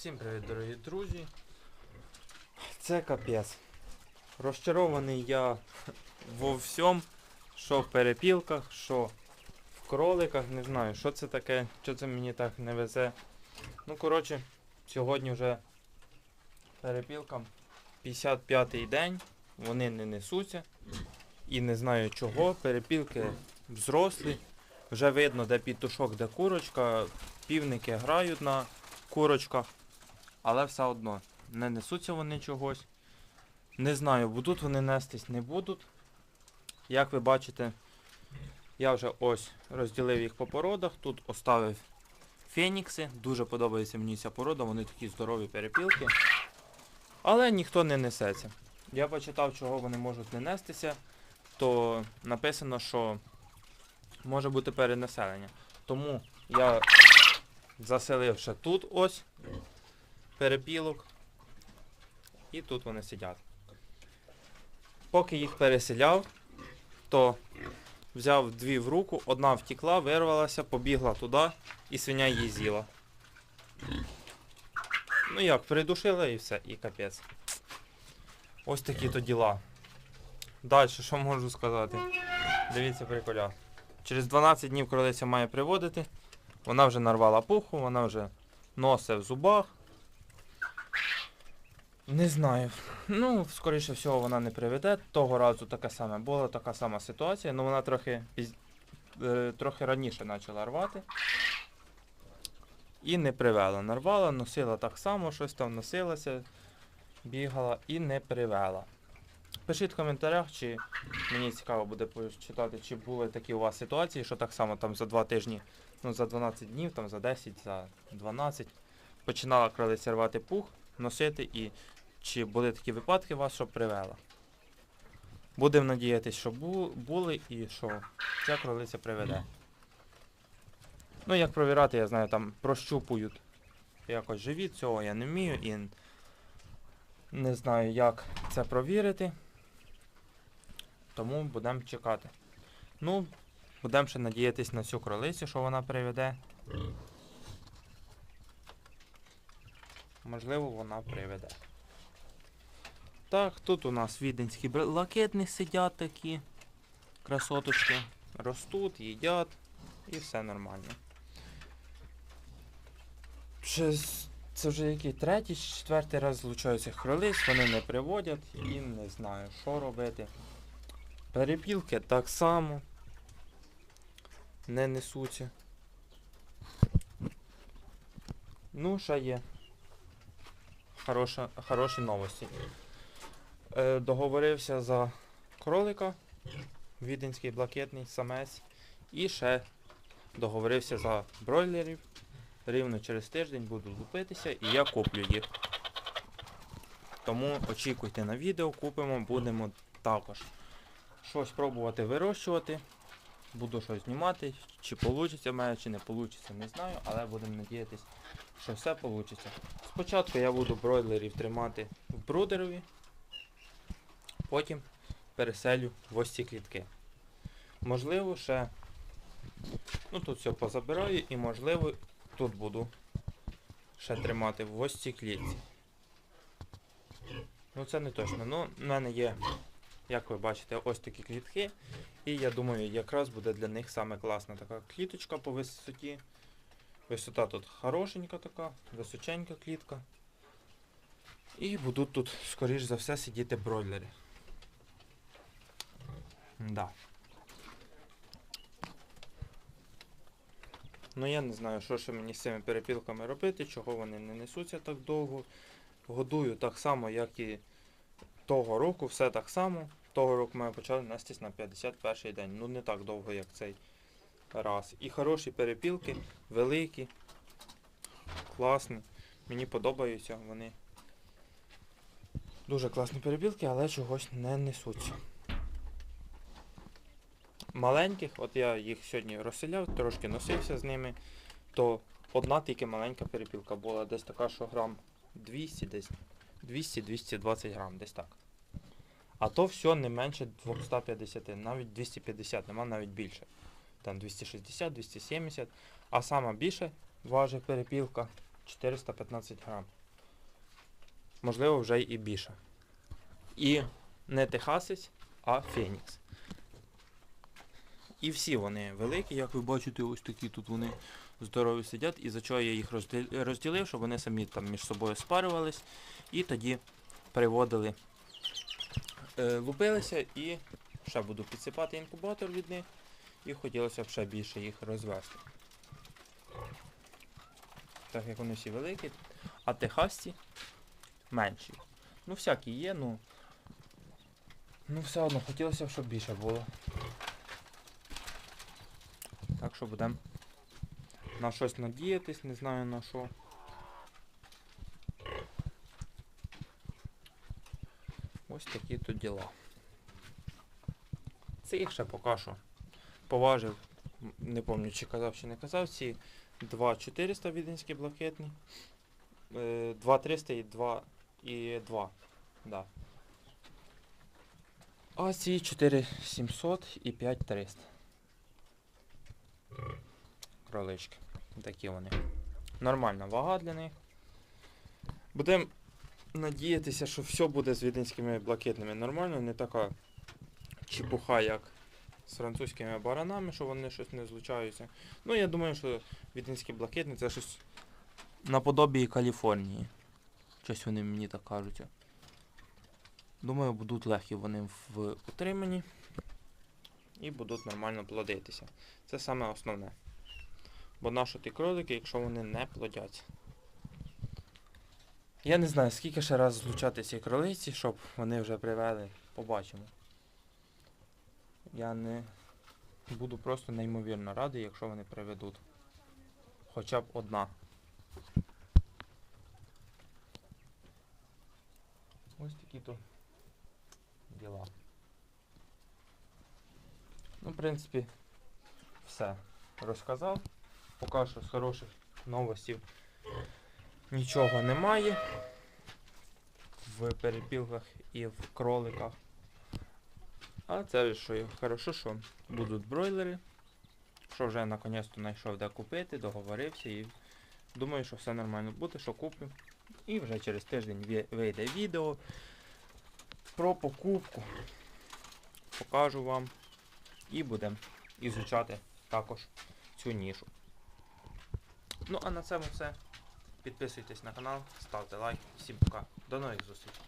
Всім привіт, дорогі друзі. Це капець. Розчарований я во всьому, що в перепілках, що в кроликах, не знаю, що це таке, що це мені так не везе. Ну, коротше, сьогодні вже перепілкам 55-й день, вони не несуться. І не знаю чого, перепілки взрослі. Вже видно, де пітушок, де курочка, півники грають на курочках, але все одно не несуться вони чогось. Не знаю, будуть вони нестись, не будуть. Як ви бачите, я вже ось розділив їх по породах. Тут оставив фенікси. Дуже подобається мені ця порода, вони такі здорові перепілки. Але ніхто не несеться. Я почитав, чого вони можуть не нестися, то написано, що може бути перенаселення. Тому я заселив ще тут ось перепілок. І тут вони сидять. Поки їх переселяв, то взяв дві в руку, одна втекла, вирвалася, побігла туди і свиня її з'їла. Ну як, придушила і все, і капець. Ось такі то діла. Далі, що можу сказати? Дивіться приколя. Через 12 днів кролиця має приводити. Вона вже нарвала пуху, вона вже носить в зубах. Не знаю. Ну, скоріше всього, вона не приведе. Того разу таке саме була така сама ситуація, але вона трохи, е, трохи раніше почала рвати. І не привела. Нарвала, носила так само, щось там носилася, бігала і не привела. Пишіть в коментарях, чи мені цікаво буде почитати, чи були такі у вас ситуації, що так само там за 2 тижні, ну за 12 днів, там за 10, за 12 починала кролиця рвати пух, носити і чи були такі випадки вас, що привела. Будемо надіятися, що бу- були і що ця кролиця приведе. Ну, як провірати, я знаю, там прощупують якось живіт, цього я не вмію і не знаю, як це провірити. Тому будемо чекати. Ну, будемо ще надіятись на цю кролицю, що вона приведе. Можливо, вона приведе. Так, тут у нас віденські блакитні сидять такі. Красоточки. Ростуть, їдять і все нормально. Це вже який третій, чи четвертий раз злучаються кролиць, вони не приводять і не знаю, що робити. Перепілки так само не несуться. Ну, ще є. Хороша, хороші новості. Е, договорився за кролика, віденський блакитний самець. І ще договорився за бройлерів. Рівно через тиждень буду лупитися і я куплю їх. Тому очікуйте на відео, купимо, будемо також щось пробувати вирощувати. Буду щось знімати, чи вийде в мене, чи не вийде, не знаю, але будемо надіятися, що все вийде. Спочатку я буду бройлерів тримати в брудерові, потім переселю в ось ці клітки. Можливо, ще. Ну тут все позабираю і можливо тут буду ще тримати в ось цій клітці. Ну це не точно. Ну, в мене є, як ви бачите, ось такі клітки. І я думаю, якраз буде для них саме класна така кліточка по висоті. Висота тут хорошенька така, височенька клітка. І будуть тут, скоріш за все, сидіти бройлери. Да. Ну я не знаю, що ще мені з цими перепілками робити, чого вони не несуться так довго. Годую так само, як і того року, все так само. Того року ми почали нестись на 51 день. Ну не так довго, як цей раз. І хороші перепілки, великі, класні. Мені подобаються вони. Дуже класні перепілки, але чогось не несуться. Маленьких, от я їх сьогодні розселяв, трошки носився з ними, то одна тільки маленька перепілка була, десь така, що грам 200, десь 200-220 грам, десь так. А то все не менше 250, навіть 250, нема навіть більше. Там 260, 270. А сама більше важить перепілка 415 грам. Можливо, вже і більше. І не Техасець, а Фенікс. І всі вони великі, як ви бачите, ось такі тут вони здорові сидять. І за чого я їх розділив, щоб вони самі там між собою спарювались. І тоді приводили, е, лупилися і ще буду підсипати інкубатор від них. І хотілося б ще більше їх розвести. Так як вони всі великі, а техасці менші. Ну, всякі є, ну. Ну, все одно хотілося б, щоб більше було. Що будемо на щось надіятись, не знаю на що. Ось такі тут діла. Це їх ще поки що поважив. Не пам'ятаю, чи казав, чи не казав. Ці 2400 віденські блакитні. е, 2300 і 2 і 2. Да. А ці 4700 і 5300. Кролички. Такі вони. Нормальна вага для них. Будемо надіятися, що все буде з віденськими блакитними нормально, не така чепуха, як з французькими баранами, що вони щось не злучаються. Ну, я думаю, що віденські блакитні це щось наподобі Каліфорнії. Щось вони мені так кажуть. Думаю, будуть легкі вони в утриманні і будуть нормально плодитися. Це саме основне. Бо нащо ті кролики, якщо вони не плодяться? Я не знаю, скільки ще раз злучати ці кролиці, щоб вони вже привели. Побачимо. Я не буду просто неймовірно радий, якщо вони приведуть. Хоча б одна. Ось такі то діла. Ну, в принципі, все розказав. Поки що з хороших новостів нічого немає. В перепілках і в кроликах. А це що хорошо, що будуть бройлери. Що вже наконець-то знайшов де купити, договорився і думаю, що все нормально буде, що куплю. І вже через тиждень вийде відео про покупку. Покажу вам. І будемо ізучати також цю нішу. Ну а на цьому все. Підписуйтесь на канал, ставте лайк. Всім пока. До нових зустрічей.